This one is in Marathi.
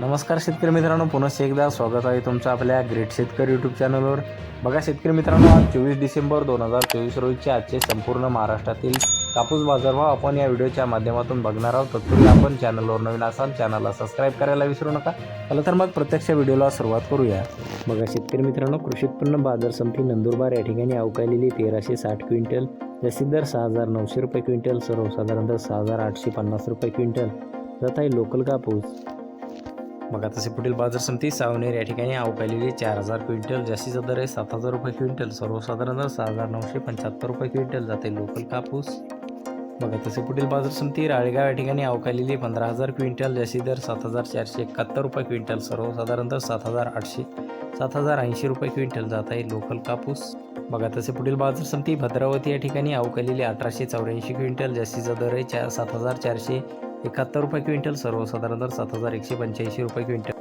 नमस्कार शेतकरी मित्रांनो पुन्हा एकदा स्वागत आहे तुमचं आपल्या ग्रेट शेतकरी यूट्यूब चॅनलवर बघा शेतकरी मित्रांनो आज चोवीस डिसेंबर दोन हजार चोवीस रोजीचे आजचे संपूर्ण महाराष्ट्रातील कापूस बाजारभाव आपण या व्हिडिओच्या माध्यमातून बघणार आहोत. तत्पूर्वी आपण चॅनलवर नवीन असाल चॅनलला सबस्क्राईब करायला विसरू नका. चला तर मग प्रत्यक्ष व्हिडिओला सुरुवात करूया. बघा शेतकरी मित्रांनो कृषी उत्पन्न बाजार समिती नंदुरबार या ठिकाणी अवकालेली तेराशे साठ क्विंटल जास्तीत दर सहा हजार नऊशे रुपये क्विंटल सर्वसाधारण दर सहा हजार आठशे पन्नास रुपये क्विंटल. जात आहे लोकल कापूस. मग आता तसे पुढील बाजार समिती सावनेर या ठिकाणी अवकालेली चार हजार क्विंटल जास्तीचा दर आहे सात हजार रुपये क्विंटल सर्वसाधारण दर सहा हजार नऊशे पंच्याहत्तर रुपये क्विंटल जाते लोकल कापूस. बघा तसे पुढील बाजार समिती राळेगाव या ठिकाणी अवकालेली पंधरा हजार क्विंटल जास्ती दर सात हजार चारशे एकाहत्तर रुपये क्विंटल सर्वसाधारण दर सात हजार आठशे सात हजार ऐंशी रुपये क्विंटल जात आहे लोकल कापूस. बघा तसे पुढील बाजार समिती भद्रावती या ठिकाणी अवकालेली अठराशे चौऱ्याऐंशी क्विंटल जास्तीचा दर आहे चार सात हजार चारशे एकाहत्तर रुपये क्विंटल सर्वसाधारण दर सात हजार एकशे पंच्याऐंशी रुपये क्विंटल.